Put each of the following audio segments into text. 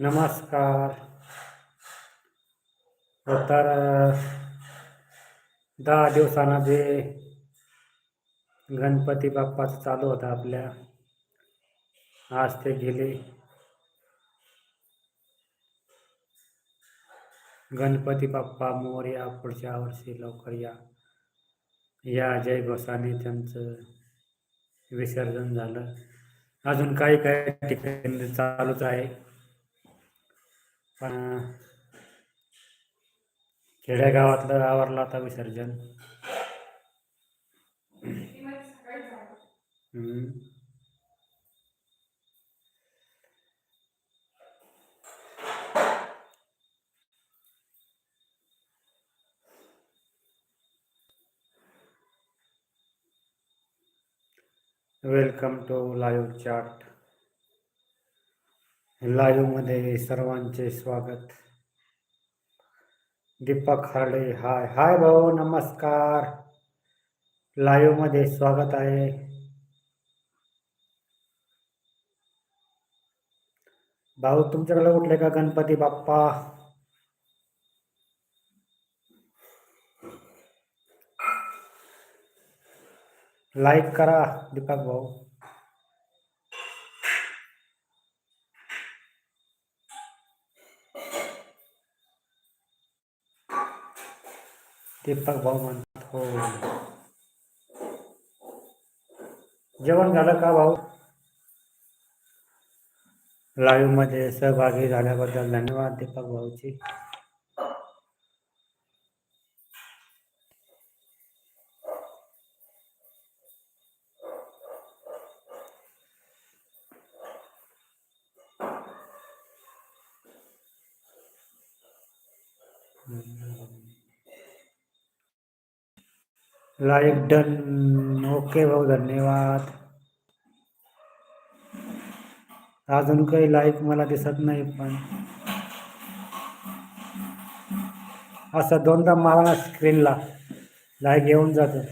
नमस्कार. हो तर दहा दिवसांना जे गणपती बाप्पाचं चालू होता आपल्या आज ते गेले. गणपती बाप्पा मोरया पुढच्या वर्षी लवकर या. या जय गोसाने त्यांचं विसर्जन झालं. अजून काही काही ठिकाणी चालूच आहे. पण खेडेगावातलं आवरलं आता विसर्जन. वेलकम टू लाईव्ह चाट लाईव्हमध्ये सर्वांचे स्वागत. दीपक हार्डे हाय हाय भाऊ नमस्कार. लाईव्हमध्ये स्वागत आहे. भाऊ तुमच्याकडे उठले का गणपती बाप्पा? लाईक करा दीपक भाऊ. दीपक भाऊ म्हणतात हो. जेवण झालं का भाऊ? लाईव्हमध्ये सहभागी झाल्याबद्दल धन्यवाद दीपक भाऊची लाईक डन. ओके भाऊ धन्यवाद. अजून काही लाईक मला दिसत नाही पण. असं दोनदा मारा ना स्क्रीनला. लाईक येऊन जातं.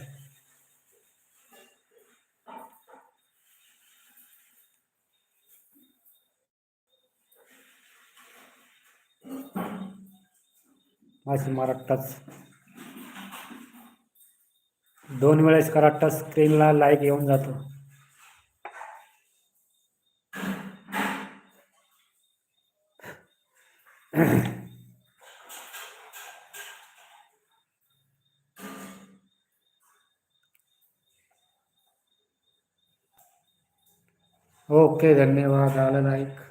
माझी मराठाच दोन वेळेस करा स्क्रीनला लाईक येऊन जातो. ओके धन्यवाद. आलं लाईक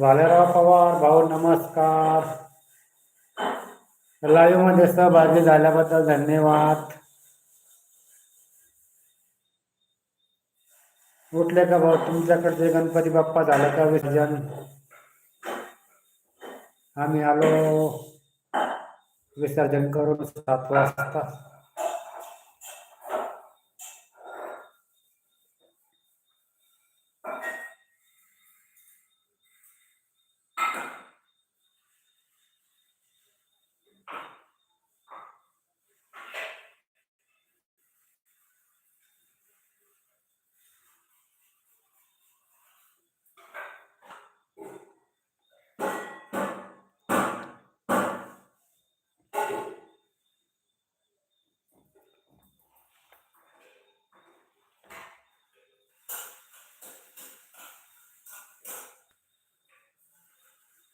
भालेराव पवार भाऊ नमस्कार. लाईव्हमध्ये सहभागी झाल्याबद्दल धन्यवाद. उठले का भाऊ? तुमच्याकडचे गणपती बाप्पा झालं का विसर्जन? आम्ही आलो. विसर्जन करून सात वाजता.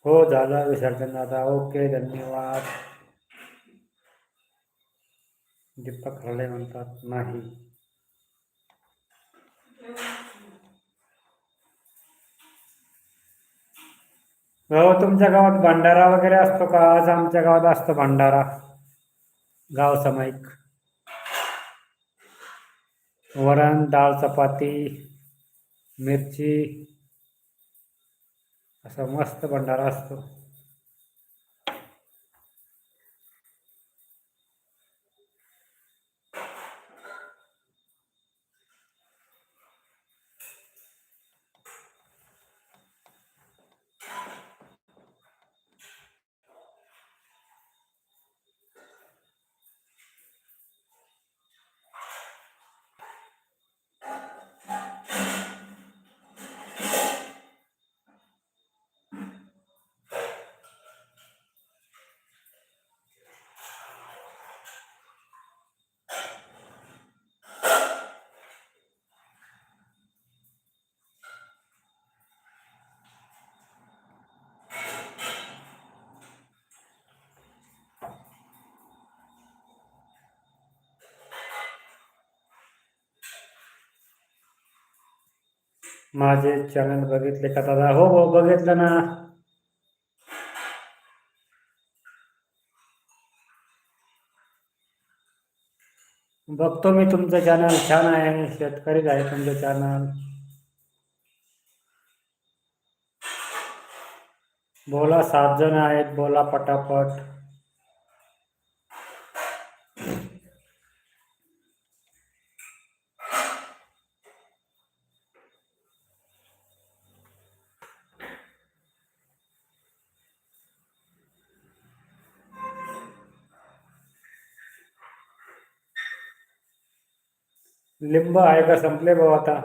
हो झालं विसर्जन. दादा ओके धन्यवाद. दीपक हरळे म्हणतात नाही. हो तुमच्या गावात भंडारा वगैरे असतो का? आज आमच्या गावात असतो भंडारा. गाव सामायिक वरण डाळ चपाती मिरची असा मस्त भंडारा असतो. माझे चॅनल बघितले का दादा? हो हो बघितलं ना. बघतो मी तुमचं चॅनल छान आहे. शेतकरीच आहे तुमचं चॅनल बोला सात जण आहेत. बोला पटापट. लिंब आहे का? संपले भाऊ आता.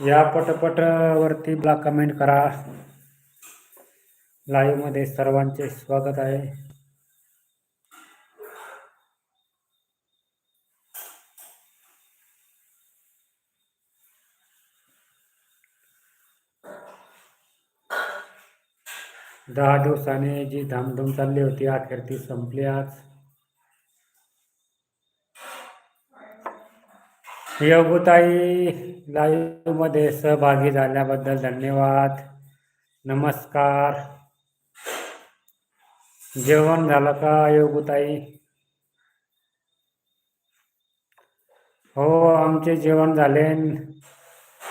या पटपट वरती ब्लॉक कमेंट करा. लाईव्हमध्ये सर्वांचे स्वागत आहे. दहा दिवसाने जी धामधूम चालली होती अखेर ती संपली आज. योगुताई लाईव्हमध्ये सहभागी झाल्याबद्दल धन्यवाद. नमस्कार. जेवण झालं का योगुताई? हो आमचे जेवण झाले.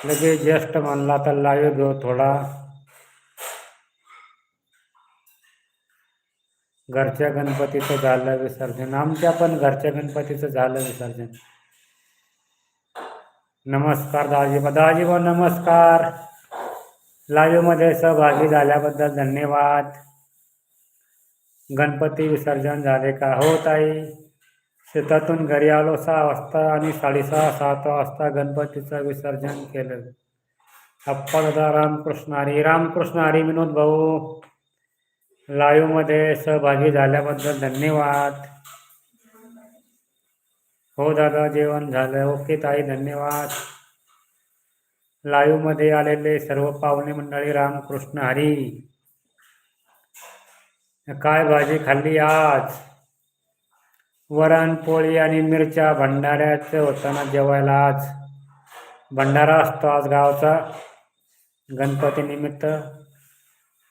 लगेच ज्येष्ठ म्हणला तर लाईव्ह घेऊ थोडा. घरच्या गणपतीचं झालं विसर्जन. आमच्या पण घरच्या गणपतीचं झालं विसर्जन. नमस्कार दाजीबा दाजीबा नमस्कार. लाईव्हमध्ये सहभागी झाल्याबद्दल धन्यवाद. गणपती विसर्जन झाले का? हो ताई. शेतातून घरी आलो सहा वाजता आणि साडेसहा सात वाजता गणपतीचं विसर्जन केलं. अप्पा दादा रामकृष्ण हरी रामकृष्ण हरी विनोद भाऊ. लाईव्हमध्ये सहभागी झाल्याबद्दल धन्यवाद. हो दादा जेवण झालं. ओके ताई धन्यवाद. लाईव्हमध्ये आलेले सर्व पाहुणे मंडळी रामकृष्ण हरी. काय भाजी खाल्ली आज? वरण पोळी आणि मिरच्या भंडाऱ्याचं होताना जेवायला आज. भंडारा असतो आज गावचा गणपती निमित्त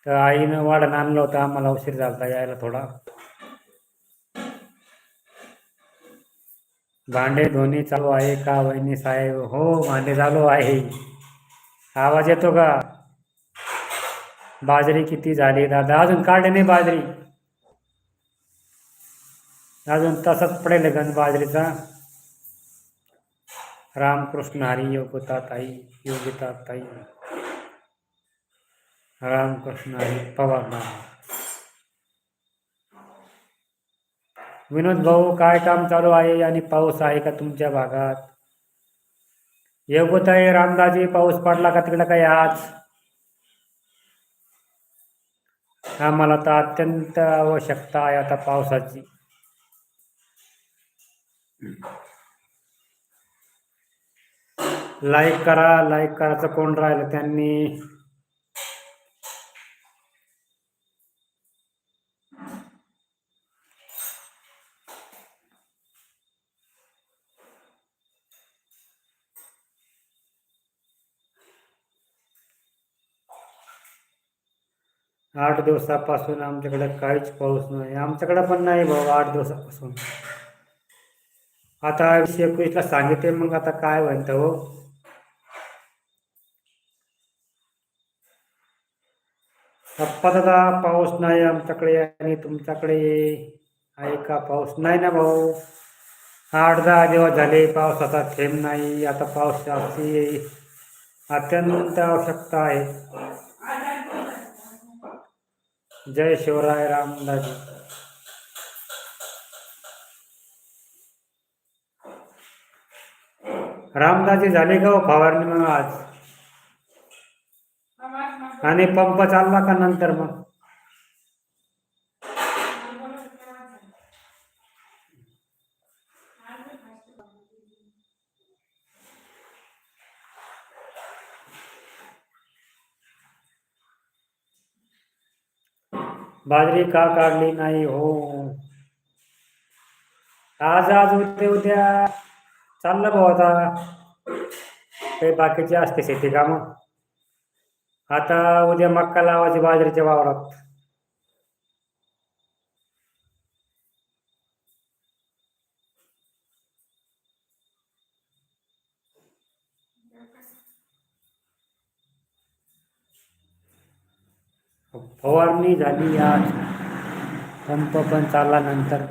तर आईनं वाढण आणलं होतं. आम्हाला उशीर झाला यायला थोडा. भांडे धोनी चालू आहे का वहिनी साहेब? हो भांडे चालू आहे. आवाज येतो का? बाजरी किती झाली? दादा अजून काढले नाही बाजरी. अजून तसंच पडेल गण बाजरीचा. रामकृष्ण हरी योगता ताई योगिता ताई. रामकृष्ण आणि पवार विनोद भाऊ काय काम चालू आहे आणि पाऊस आहे का तुमच्या भागात? योगताई रामदाजी पाऊस पडला का तिकडं काय आज? आम्हाला तर अत्यंत आवश्यकता आहे आता पावसाची. लाईक करा लाईक करायचं कोण राहिलं त्यांनी? आठ दिवसापासून आमच्याकडे काहीच पाऊस नाही. आमच्याकडे पण नाही भाऊ आठ दिवसापासून. आता एकशे एकवीसला सांगितले मग आता काय म्हणतं हो? पप्पा दादा पाऊस नाही आमच्याकडे आणि तुमच्याकडे आहे का पाऊस? नाही ना भाऊ. आठ दहा दिवस झाले पावसाचा थेंब नाही. आता पावसाची अत्यंत आवश्यकता आहे. जय शिवराय रामदाजी रामदाजी झाले का हो फवारणी मग आज? आणि पंप चालला का नंतर मग? बाजरी का काढली नाही हो? आज आज उद्या. उद्या चाललं भाऊ आता. काही बाकीचे असते शेती कामं. आता उद्या मक्का लावायची बाजरीच्या वावरात. फवारणी झाली आज. पंप पण चालला नंतर.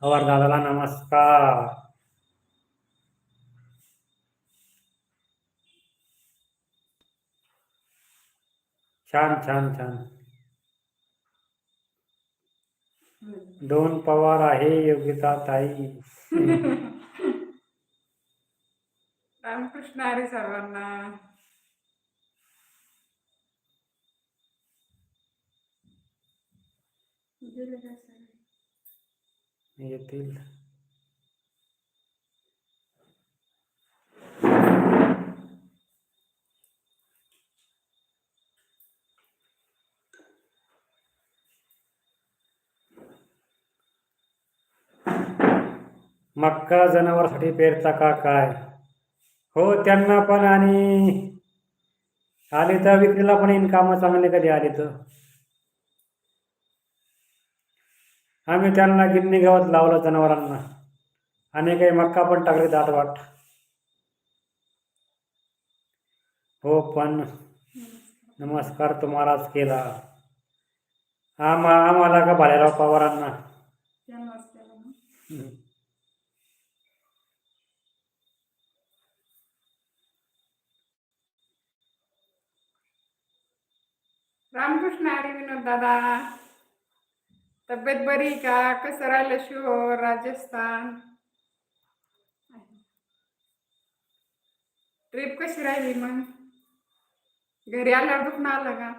पवार दादाला नमस्कार. छान छान छान. दोन पवार आहे योग्यता ताई. रामकृष्ण हरी सर्वांना गेले काय सगळे? येतील. मक्का जनावरांसाठी पेरता का काय? हो त्यांना पण आणि आले तर विक्रीला पण येईन चांगले कधी आले तर? आम्ही त्यांना गिन्नी गावात लावलं जनावरांना. आणि काही मक्का पण टाकले दाट वाट. हो पण नमस्कार तुम्हालाच केला. आम्हा आम्हाला का भालेराव पवारांना? रामकृष्ण हरी विनोद दादा. तब्येत बरी का? कसं राहिलं शिहोर राजस्थान? ट्रिप कशी राहिली मग? घरी आल्यावर दुखणं आलं का?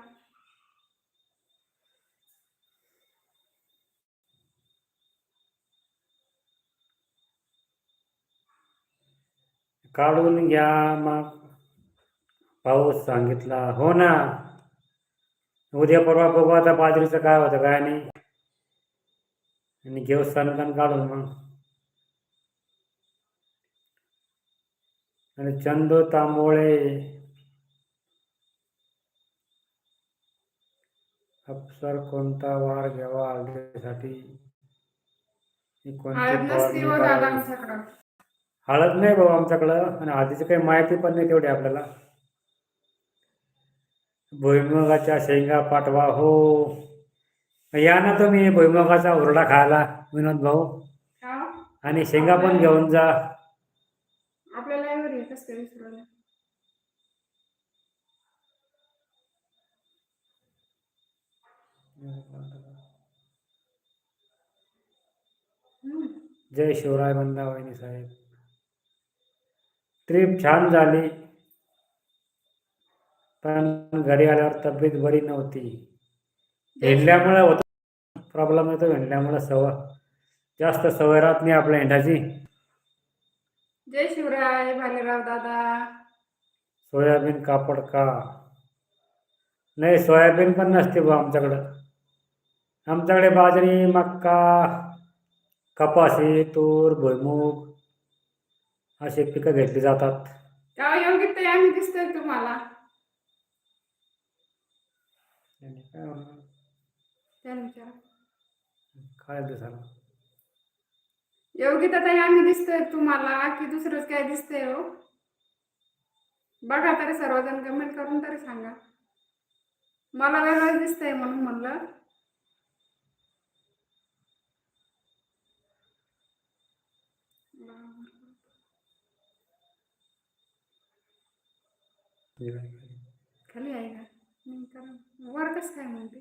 काढून घ्या मग. पाऊस सांगितला. हो ना. उद्या परवा बघू आता बाजरीचं काय होतं काय नाही. आणि घेऊ सणकण काढून मग. आणि चंदू तांबोळे. अप्सर कोणता वार घ्यावा आगीसाठी ही हळद नाही भाऊ आमच्याकडं आणि हळदीची काही माहिती पण नाही तेवढी आपल्याला. भुईमुगाच्या शेंगा पाठवा हो. या ना तुम्ही भुईमुगाचा हुरडा खायला विनोद भाऊ. हो? आणि शेंगा पण घेऊन जा. आपल्याला. जय शिवराय बंदावाहिनी साहेब. ट्रिप छान झाली. पण घरी आल्यावर तब्येत बरी नव्हती. हिंडल्यामुळे होत. प्रॉब्लेम येतो हिंडल्यामुळे सवय. जास्त सवय राहत नाही आपल्या हिंडाची जय शिवराय भालेराव दादा. सोयाबीन कापड का? नाही सोयाबीन पण नसते बा आमच्याकडं. आमच्याकडे बाजरी मक्का कपाशी तूर भुईमूग अशी पिकं घेतली जातात. का योगित ताई आम्ही दिसतोय तुम्हाला. त्याने विचारा. काय दिसायला योगिता ताई आम्ही दिसतोय तुम्हाला की दुसरंच काय दिसतंय हो? बघा तरी सर्वजण कमेंट करून तरी सांगा. मला वेगळं दिसतंय म्हणून म्हणलं. खाली आहे का? वर कसं काय म्हणते?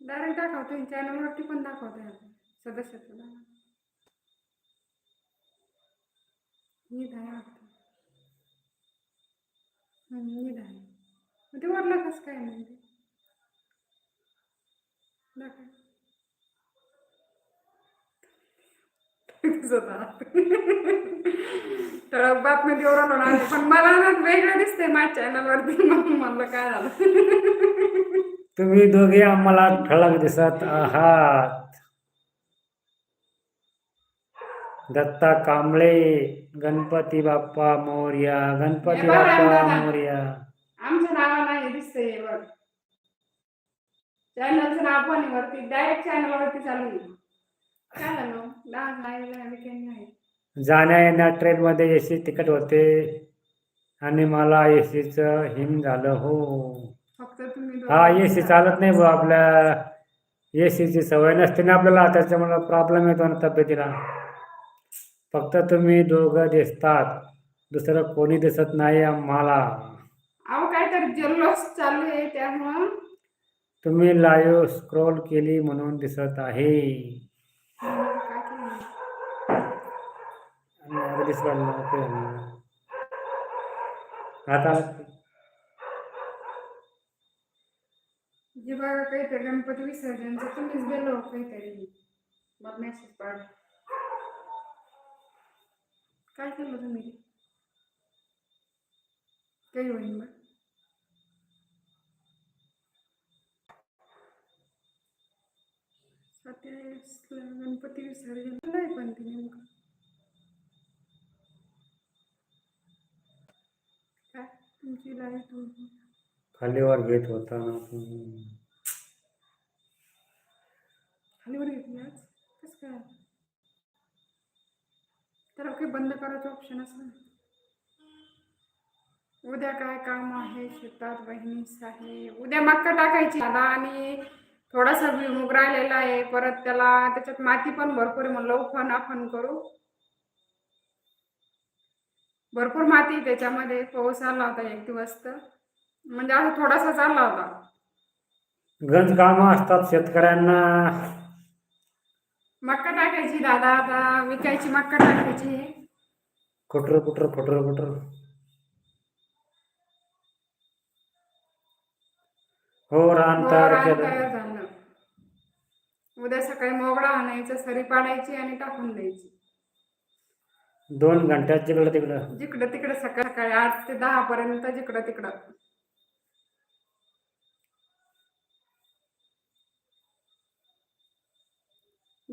डायरेक्ट दाखवतो चॅनलवरती पण दाखवतोय सदस्यत्व नीट मग ते वरला कस काय म्हणते दाखव. तर बातमी देऊ राहिलो ना पण मला ना वेगळं दिसतंय माझ्या चॅनलवरती म्हणून म्हणलं काय झालं. तुम्ही दोघे आम्हाला ठळक दिसत आहात. दत्ता कांबळे गणपती बाप्पा मोर्या गणपती बाप्पा. मोर्या. आमच्या नावाला हे दिसतंय बघ. चॅनलचं नाव पण आहे वरती. डायरेक्ट चॅनलवरती चालू आहे. काय झालं लहान लाईव्ह विकेंड नाही जाण्या येण्या ट्रेनमध्ये एसी तिकीट होते आणि मला एसीचं हिम झालं हो. हा दोघं एसी चालत नाही भाऊ आपल्या. एसीची सवय नसते ना आपल्याला त्याच्यामुळे प्रॉब्लेम येतो ना तब्येतीला. फक्त तुम्ही दोघं दिसतात. दुसरं कोणी दिसत नाही आम्हाला. अहो काहीतरी जल्लोष चालू आहे त्यामुळं. तुम्ही लाईव्ह स्क्रोल केली म्हणून दिसत आहे. आणि. आता जे बघा काहीतरी गणपती विसर्जनचं तुम्हीच गेलो काहीतरी. मग मेसेज पाड काय केलं तुम्ही? काही होईल मग गणपती विसर्जन नाही पण ती नेमकं. काय? तुमची लाइट खालीवर घेत होता ना तुम्ही. खालीवर घेतली आज. कसं काय? तर काही बंद करायचं ऑप्शन असं उद्या काय काम आहे शेतात? बहिणीस आहे उद्या मक्का टाकायची आता आणि थोडासा भुईमुग राहिलेला आहे. परत त्याला त्याच्यात माती पण भरपूर म्हणलं उफण आपण करू. भरपूर माती त्याच्यामध्ये. पाऊस आला होता एक दिवस तर. म्हणजे असं थोडासा चालला होता. गंज कामं असतात शेतकऱ्यांना. मक्का टाकायची दादा आता विकायची मक्का टाकायची. कुटर कुटर कुटर कुटर हो रान हो, तयार केलं. उद्या सकाळी मोगडा आणायचं सरी पाडायची आणि टाकून द्यायची. दोन घंट्यात जिकडं तिकडं. जिकडं तिकडं सकाळ सकाळी आठ ते दहा पर्यंत जिकडं तिकडं.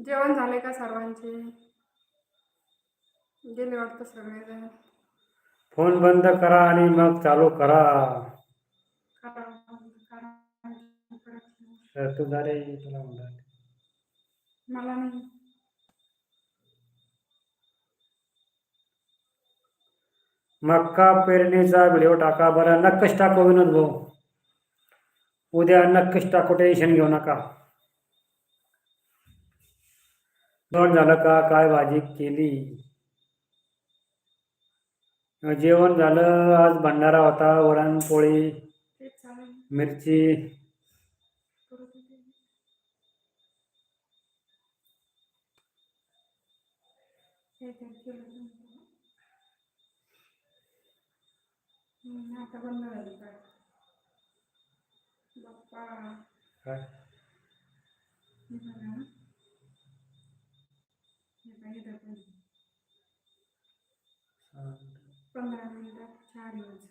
जेवण झाले का सर्वांचे? गेले वाटतं सगळेजण. फोन बंद करा आणि मग चालू करा. तुला म्हणतात. मला नाही. मक्का पेरणीचा व्हिडिओ टाका बरं नक्कीच टाकू विनोद भाऊ. उद्या नक्कीच टाकू टेन्शन घेऊ नका. जेवण झालं का? काय भाजी केली? जेवण झालं. आज भंडारा होता. वरण पोळी मिरची काय बाप्पा काय हे बघा ना. हे बघा, इथं पण. पंधरा मिनिटात चार दिवस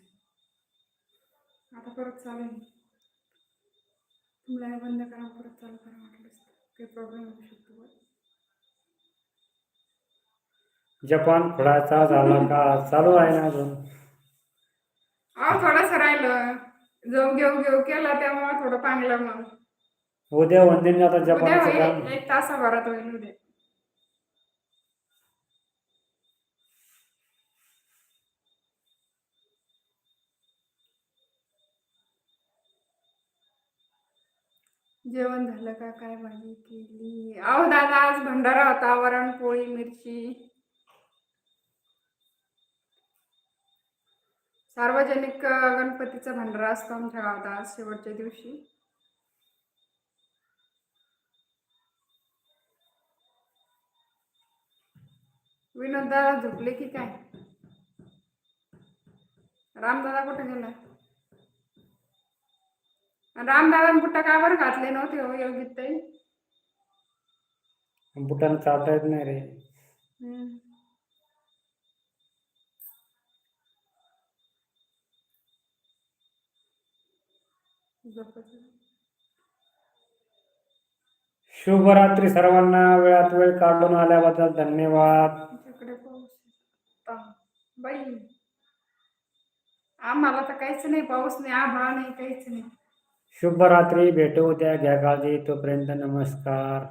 आता परत चालेल तुम्हाला हे बंद करा परत चालू करा वाटलंच. काही प्रॉब्लेम होऊ शकतो. जपान खोडाचा झाला का? चालू आहे ना अजून. थोडंसं राहिलं. जाऊ घेऊ घेऊ. केलं त्यामुळे थोडं पांगलं मग उद्या वंदिन आता होईल. एक तासाभरात होईल उद्या. जेवण झालं का? काय भाजी केली? अहो दादा आज भंडारा होता वरण पोळी मिरची. सार्वजनिक गणपतीचा भंडारा असतो आमच्या गावात आज शेवटच्या दिवशी. विनोद दादा झोपले की काय? रामदादा कुठे गेला? रामदादा बुट्टा का बरं घातले नव्हते हो योगित ताई? बुटानं चालता येत नाही रे. शुभरात्री सर्वांना वेळात वेळ काढून आल्याबद्दल धन्यवाद. पाऊस. बाई आम्हाला तर काहीच नाही पाऊस नाही आभाळ नाही काहीच नाही. शुभ रात्री भेटू उद्या घ्या काळजी तोपर्यंत नमस्कार.